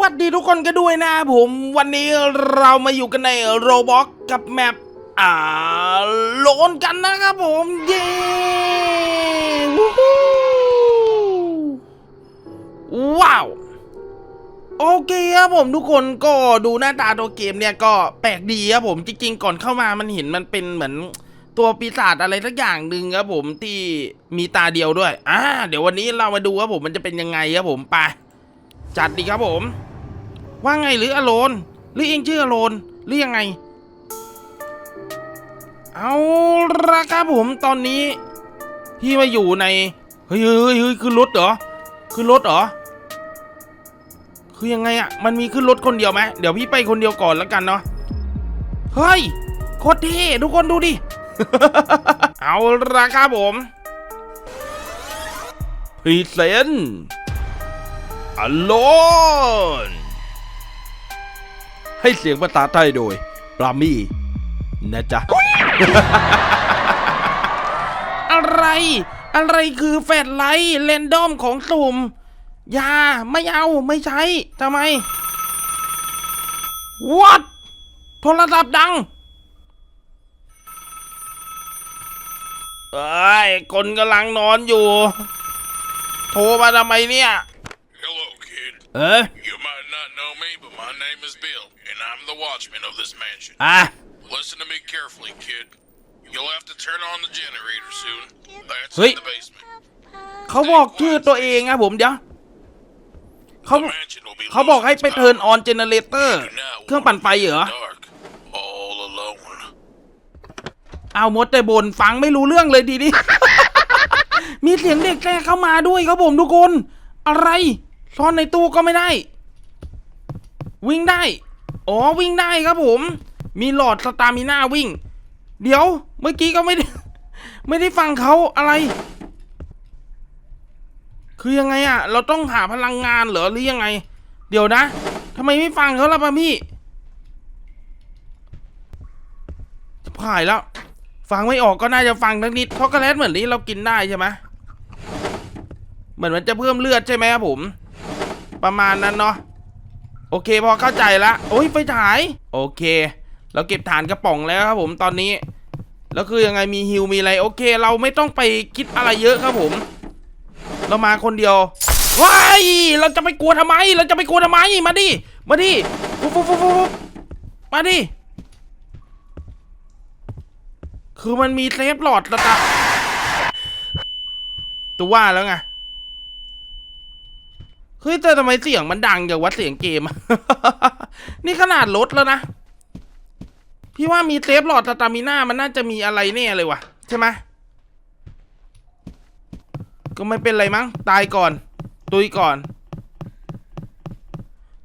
วัสดีทุกคนกันด้วยนะผมวันนี้เรามาอยู่กันในโรบ็อกกับแมปอ่าโลนกันนะครับผมเย้ว้าว โอเคครับผมทุกคนก็ดูหน้าตาตัวเกมเนี่ยก็แปลกดีครับผมจริง ๆ ก่อนเข้ามามันเห็นมันเป็นเหมือนตัวปีศาจอะไรสักอย่างหนึ่งครับผมที่มีตาเดียวด้วย อ่า เดี๋ยววันนี้เรามาดูครับผมมันจะเป็นยังไงครับผมไปจัดดีครับผม ว่าไงหรืออโลนหรือเองชื่ออโลนหรือยังไง เอาละครับผมตอนนี้ พี่มาอยู่ในเฮ้ยเฮ้ยเฮ้ยคือรถเหรอคือรถเหรอคือยังไงอะมันมีขึ้นรถคนเดียวไหมเดี๋ยวพี่ไปคนเดียวก่อนแล้วกันเนาะเฮ้ยโคตรเท่ทุกคนดูดิเอาละครับผมพรีเซนต์อโลน ให้เสียงภาษาไทยโดยปรามี่นะจ๊ะ อะไร อะไรคือแฟลไลท์เรนดอมของสุ่มอย่าไม่เอาไม่ใช้ทำไม What โทรศัพท์ดังเอ้ยคนกำลังนอนอยู่ โทรมาทำไมเนี่ย เออ You might not know me, but my name is Bill, and I'm the watchman of this mansion. อะ Listen to me carefully, kid. You'll have to turn on the generator soon. That's Hey. in the basement. เขาบอกชื่อตัวเองอะผมเดี๋ยวเขา The mansion will be เขาบอกให้ losing ไป its เทิร์น power. ออนเจเนเรเตอร์ You now เครื่องปั่นไฟเหรอ in the dark, all alone. เอามดแต่บนฟังไม่รู้เรื่องเลยดีดิ มีเสียงเด็กแกล้เข้ามาด้วยครับผมทุกคน อะไร ซ่อนในตู้ก็ไม่ได้ วิ่งได้ อ๋อวิ่งได้ครับผม มีหลอดสตามิน่าวิ่ง เดี๋ยวเมื่อกี้ก็ไม่ได้ไม่ได้ฟังเขาอะไร คือยังไงอะเราต้องหาพลังงานเหรอหรือยังไง เดี๋ยวนะทำไมไม่ฟังเขาล่ะปะพี่ผ่ายแล้ว ฟังไม่ออกก็น่าจะฟังทั้งนิดช็อกโกแลตเหมือนนี้เรากินได้ใช่ไหมเหมือนมันจะเพิ่มเลือดใช่ไหมครับผม ประมาณนั้นเนาะโอเคพอเข้าใจละโอ้ยไฟฉายโอเค เราเก็บฐานกระป๋องแล้วครับผมตอนนี้แล้วคือยังไงมีฮิวมีอะไรโอเค เราไม่ต้องไปคิดอะไรเยอะครับผม เรามาคนเดียวว้ายเราจะไปกลัวทำไม เราจะไปกลัวทำไมมาดิมาดิฟุ๊บฟุ๊บฟุ๊บฟุ๊บมาดิคือมันมีเซฟหลอดระดับตัวว่าแล้วไง เฮ้ยแต่ทำไมเสียงมันดังอย่างวัดเสียงเกม นี่ขนาดลดแล้วนะ พี่ว่ามีเซฟหลอดสตามิน่ามันน่าจะมีอะไรแน่เลยวะใช่ไหมก็ไม่เป็นไรมั้ง ตายก่อน ตุยก่อน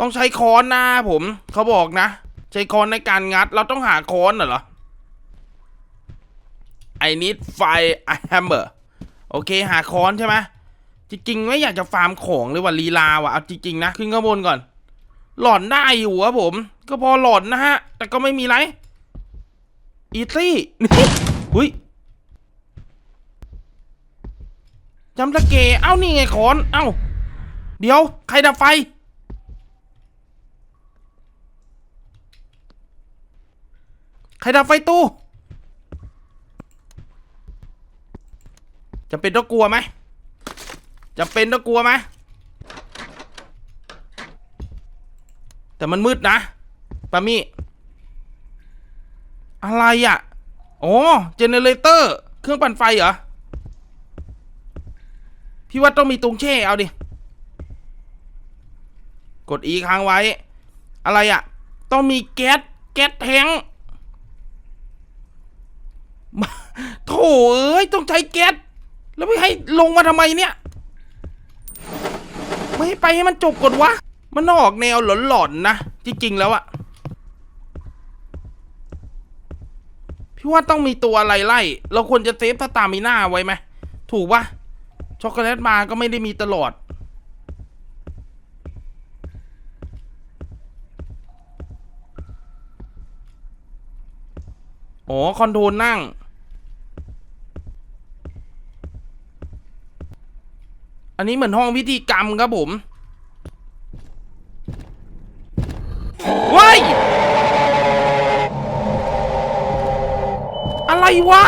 ต้องใช้ค้อนนะผม เขาบอกนะ ใช้ค้อนในการงัด เราต้องหาค้อนเหรอ I need fire hammer โอเค หาค้อนใช่ไหม จริงๆไม่อยากจะฟาร์มของเลยว่ะลีลาว่ะเอาจริงๆนะขึ้นข้างบนก่อน หลอนได้อยู่ครับผม ก็พอหลอนนะฮะ แต่ก็ไม่มีไรอีซี่นี่หุยจำสเกเอ้านี่ไงคอน เอ้า เดี๋ยว ใครดับไฟ ใครดับไฟตู้จะเป็นต้องกลัวไหม จะเป็นต้องกลัวไหมแต่มันมืดนะปามี่อะไรอะโอ๋อเจเนเรเตอร์ เครื่องปั่นไฟเหรอ พี่ว่าต้องมีตรงแช่ เอาดิ กดอีค้างไว้ อะไรอะ ต้องมีแก๊ส แก๊สแทงโถเอ้ย ต้องใช้แก๊ส แล้วไม่ให้ลงมาทำไมเนี่ย ไม่ให้ไปให้มันจบก่อนวะ มันออกแนวหลอนๆนะ จริงๆแล้วอะพี่ว่าต้องมีตัวอะไรไล่ เราควรจะเซฟสตามิน่าไว้ไหม ถูกปะช็อกโกแลตมาก็ไม่ได้มีตลอด อ๋อ คอนโทรลนั่ง อันนี้เหมือนห้องพิธีกรรมครับผมว้ายอะไรวะ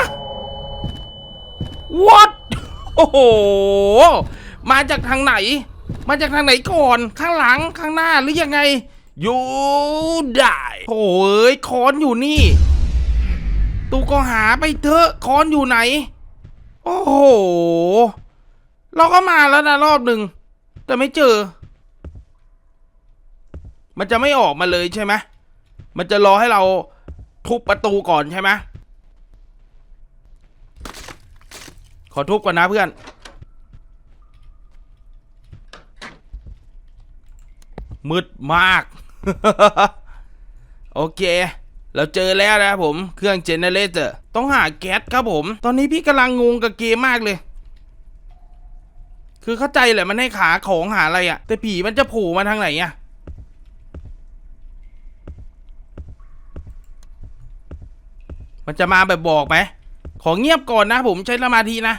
what โอ้โห มาจากทางไหน มาจากทางไหนก่อน ข้างหลัง ข้างหน้าหรือยังไง อยู่ได้โอ้ยคอนอยู่นี่ ตูก็หาไปเถอะคอนอยู่ไหน โอ้โห เราก็มาแล้วนะรอบหนึ่งแต่ไม่เจอ มันจะไม่ออกมาเลยใช่ไหมมันจะรอให้เราทุบประตูก่อนใช่ไหมขอทุบก่อนนะเพื่อน มืดมาก โอเค เราเจอแล้วนะผม เครื่องเจเนเรเตอร์ ต้องหาแก๊สครับผม ตอนนี้พี่กำลังงงกับเกมมากเลย คือเข้าใจแหละมันให้ขาของหาอะไรอะแต่ผีมันจะโผล่มาทางไหนอะมันจะมาแบบบอกไหมขอเงียบก่อนนะผมใช้สมาธินะ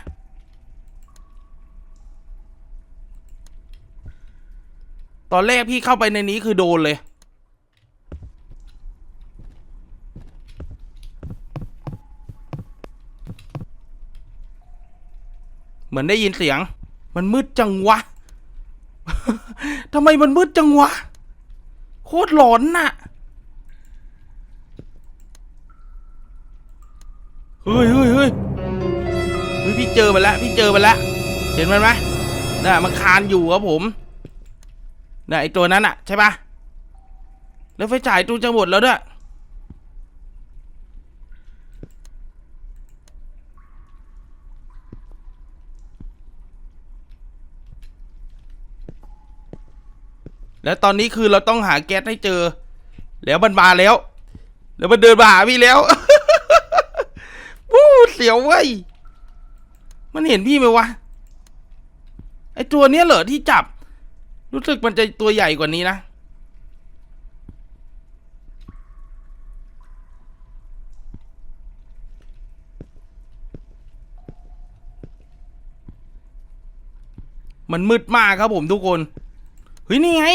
ตอนแรกพี่เข้าไปในนี้คือโดนเลย เหมือนได้ยินเสียง มันมืดจังวะ ทำไมมันมืดจังวะ โคตรหลอนน่ะเฮ้ยเฮ้ยเฮ้ยเฮ้ยพี่เจอมันแล้วพี่เจอมันแล้ว เห็นมันไหมน่ะมันคานอยู่ครับผมน่ะไอตัวนั้นอะ ใช่ปะแล้วไฟฉายตูจะหมดแล้วด้วย แล้วตอนนี้คือเราต้องหาแก๊สให้เจอ แล้วมันมาแล้ว แล้วมันเดินมาหาพี่แล้ววู้เสียวเว้ย มันเห็นพี่ไหมวะ ไอตัวเนี้ยเหรอที่จับ รู้สึกมันจะตัวใหญ่กว่านี้นะ มันมืดมากครับผมทุกคน เฮ้ยนี่ไง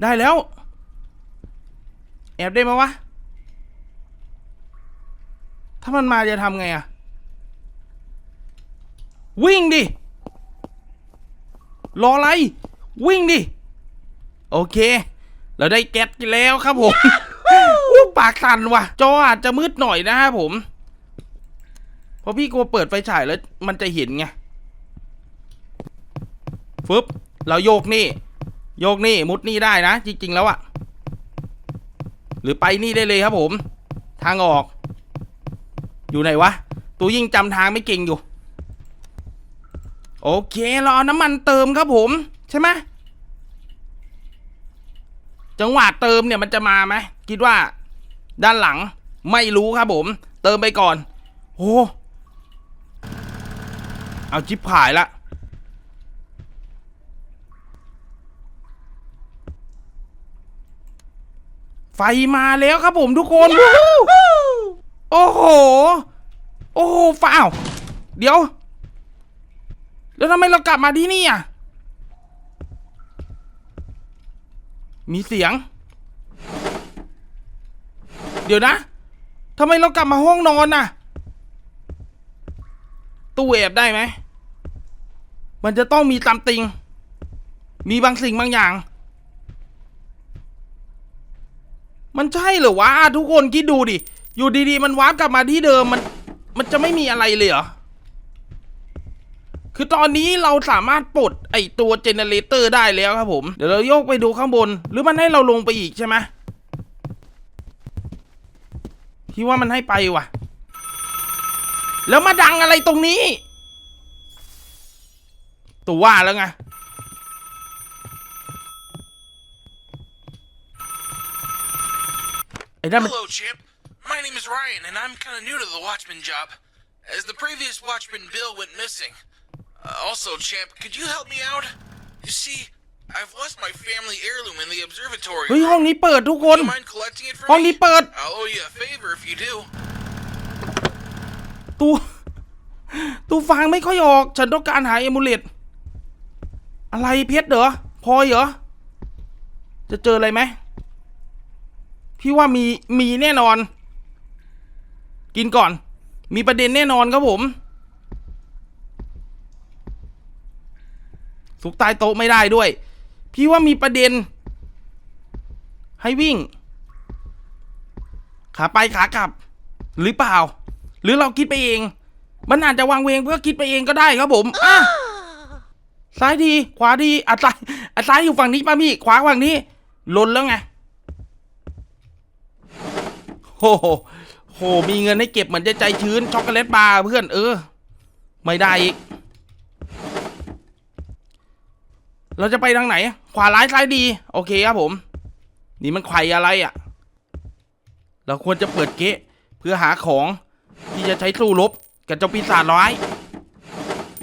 ได้แล้ว แอบได้ไหมวะ ถ้ามันมาจะทำไงอะวิ่งดิ รออะไร วิ่งดิ โอเค เราได้แก๊สแล้วครับผมอู้ปากสั่นว่ะ จออาจจะมืดหน่อยนะครับผม เพราะพี่กลัวเปิดไฟฉายแล้วมันจะเห็นไงฟึบ เราโยกนี่ โยกนี่มุดนี่ได้นะ จริง ๆ แล้วอะหรือไปนี่ได้เลยครับผม ทางออก อยู่ไหนวะ ตัวยิ่งจำทางไม่เก่งอยู่ โอเคเราเอาน้ำมันเติมครับผม ใช่ไหมจังหวะเติมเนี่ยมันจะมาไหมคิดว่า ด้านหลังไม่รู้ครับผม เติมไปก่อนโอ้เอาจิบหายละ ไฟมาแล้วครับผมทุกคนโอ้โห โอ้โหฟ้าวเดี๋ยว แล้วทำไมเรากลับมาที่นี่อะ มีเสียง เดี๋ยวนะทำไมเรากลับมาห้องนอนน่ะ ตู้แอบได้ไหม มันจะต้องมีตามติง มีบางสิ่งบางอย่าง มันใช่เหรอวะทุกคนคิดดูดิ อยู่ดีๆ มันวาร์ปกลับมาที่เดิมมัน มันจะไม่มีอะไรเลยเหรอ คือตอนนี้เราสามารถปลดไอตัวเจเนเรเตอร์ได้แล้วครับผม เดี๋ยวเราโยกไปดูข้างบน หรือมันให้เราลงไปอีกใช่ไหมพี่ว่ามันให้ไปว่ะ แล้วมาดังอะไรตรงนี้ ตัวว่าแล้วไง ไอ้นั่นมัน Hello, champ. My name is Ryan, and I'm kind of new to the Watchman job, as the previous Watchman Bill went missing. Uh, also, champ, could you help me out? You see, I've lost my family heirloom in the observatory. เฮ้ย ห้องนี้เปิดทุกคน Do you mind collecting it for ห้องนี้ me? เปิด I'll owe you a favor if you do. ตูตูฟังไม่ค่อยออก ฉันต้องการหาเอมูเลตอะไรเพชรเหรอพลอยเหรอ จะเจออะไรไหม พี่ว่ามีมีแน่นอน กินก่อน มีประเด็นแน่นอนครับผมสุกใต้โต๊ะไม่ได้ด้วย พี่ว่ามีประเด็น ให้วิ่ง ขาไปขากลับ หรือเปล่า หรือเราคิดไปเอง มันอาจจะวางเวงเพื่อคิดไปเองก็ได้ครับผมอะซ้ายทีขวาทีอะซ้ายอะซ้ายอยู่ฝั่งนี้ป่ะพี่ ขวาฝั่งนี้หล่นแล้วไง โอ้โหโหมีเงินให้เก็บเหมือนจะใจชื้นช็อกโกแลตบาร์เพื่อนเออ ไม่ได้อีก เราจะไปทางไหน ขวาร้ายซ้ายดี โอเคครับผม นี่มันไข่อะไรอะ่ะ เราควรจะเปิดเกะเพื่อหาของที่จะใช้สู้รบกับเจ้าปีศาจร้าย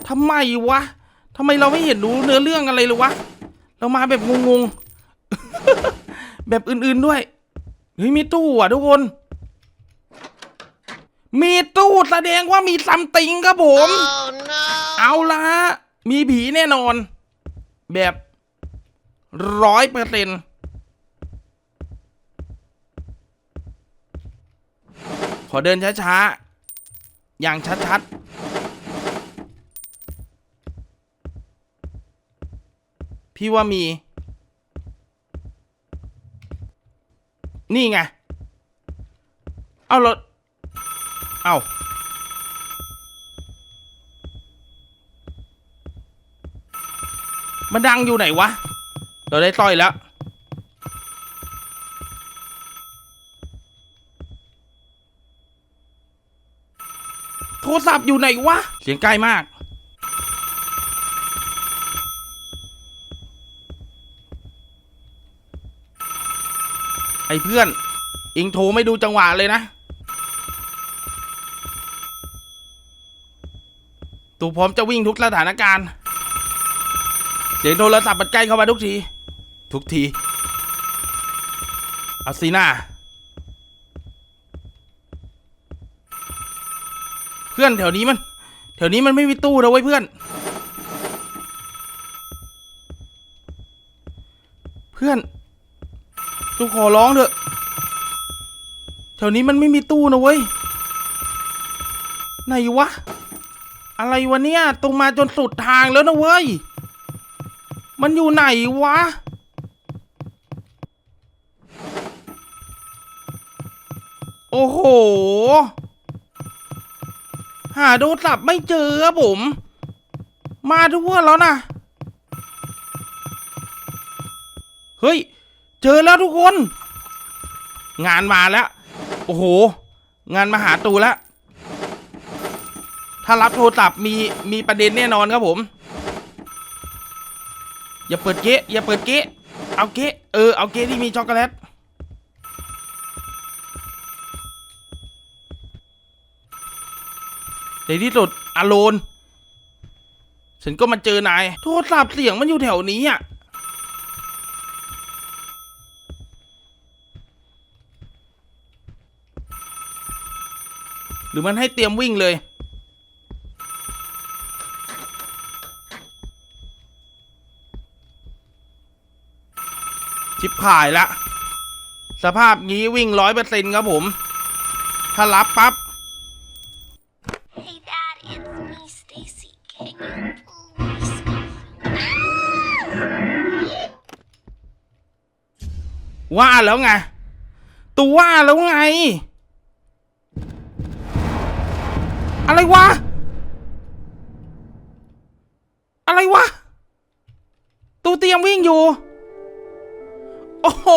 ทำไมวะทำไมเราไม่เห็นรู้เนื้อเรื่องอะไรเลยวะ เรามาแบบงงๆ แบบอื่นๆด้วย เฮ้ยมีตู้อะทุกคน มีตู้แสดงว่ามีซัมติงครับผม Oh no! เอาละมีผีแน่นอน แบบร้อยเปอร์เซ็นขอเดินช้าๆ อย่างชัดๆพี่ว่ามี นี่ไง เอารถ เอามันดังอยู่ไหนวะ เราได้สร้อยแล้ว โทรศัพท์อยู่ไหนวะ เสียงใกล้มาก ไอ้เพื่อน อิงโทรไม่ดูจังหวะเลยนะ ตูพร้อมจะวิ่งทุกสถานการณ์เสียงโทรศัพท์มันใกล้เข้ามาทุกที ทุกทีเอาซีน่าเพื่อนแถวนี้มัน แถวนี้มันไม่มีตู้นะเว้ยเพื่อน เพื่อนตูขอร้องเถอะแถวนี้มันไม่มีตู้นะเว้ยไหนวะ อะไรวะเนี่ยตรงมาจนสุดทางแล้วนะเว้ย มันอยู่ไหนวะ โอ้โห หาโทรศัพท์ไม่เจอครับผม มาทั่วแล้วนะ เฮ้ย เจอแล้วทุกคน งานมาแล้ว โอ้โห งานมาหาตูแล้ว ถ้ารับโทรศัพท์มีมีประเด็นแน่นอนครับผม อย่าเปิดเก๊ะอย่าเปิดเก๊ะเอาเก๊ะเออเอาเก๊ะที่มีช็อกโกแลตในที่สุดอโลนฉันก็มาเจอนาย โทรศัพท์เสียงมันอยู่แถวนี้อะหรือมันให้เตรียมวิ่งเลย หายละ สภาพงี้วิ่งร้อยเปอร์เซ็นต์ครับผม ถ้ารับปั๊บ Hey, Dad, it's me, Stacy. Can you please ว่าแล้วไง ตัวว่าแล้วไง อะไรวะ อะไรวะ ตูเตรียมวิ่งอยู่ โอ้โห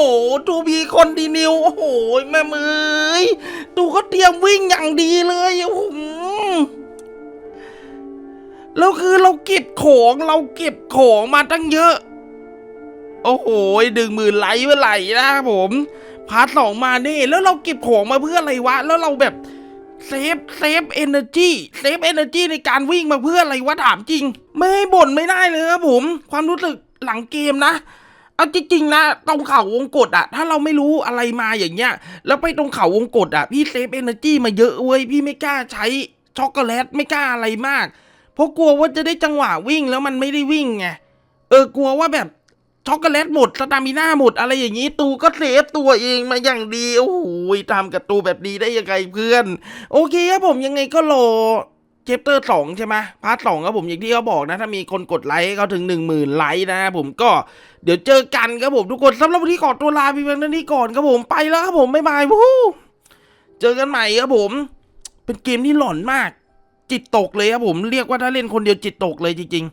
ตูมีคนดีนิว โอ้โห แม่มือยตูก็เตรียมวิ่งอย่างดีเลยโอ้โหแล้วคือเราเก็บของเราเก็บของมาตั้งเยอะ โอ้โหดึงมื่นไลค์เมื่อไหร่นะครับผมพาร์ทสองมานี่แล้วเราเก็บของมาเพื่ออะไรวะ แล้วเราแบบเซฟเซฟเอเนอร์จีเซฟเอเนอร์จีในการวิ่งมาเพื่ออะไรวะถามจริง ไม่ให้บ่นไม่ได้เลยครับผม ความรู้สึกหลังเกมนะ เอาจริงๆนะตรงเขาวงกดอะถ้าเราไม่รู้อะไรมาอย่างเงี้ย แล้วไปตรงเขาวงกดอะพี่เซฟเอเนอร์จีมาเยอะเว้ยพี่ไม่กล้าใช้ช็อกโกแลตไม่กล้าอะไรมาก เพราะกลัวว่าจะได้จังหวะวิ่งแล้วมันไม่ได้วิ่งไงเออกลัวว่าแบบช็อกโกแลตหมดสตามิน่าหมดอะไรอย่างนี้ ตูก็เซฟตัวเองมาอย่างดี โอ้โหทำกับตูแบบนี้ได้ยังไงเพื่อน โอเคครับผมยังไงก็รอ เชปเตอร์สองใช่ไหมพาร์ทสองครับผมอย่างที่เขาบอกนะ ถ้ามีคนกดไลค์เขาถึงหนึ่งหมื่นไลค์นะผมก็เดี๋ยวเจอกันครับผมทุกคนสำหรับวันนี้ขอตัวลาไปเพียงเท่านี้ก่อนครับผมไปแล้วครับผมบ๊ายบายวู้เจอกันใหม่ครับผม เป็นเกมที่หลอนมาก จิตตกเลยครับผมเรียกว่าถ้าเล่นคนเดียวจิตตกเลยจริงๆ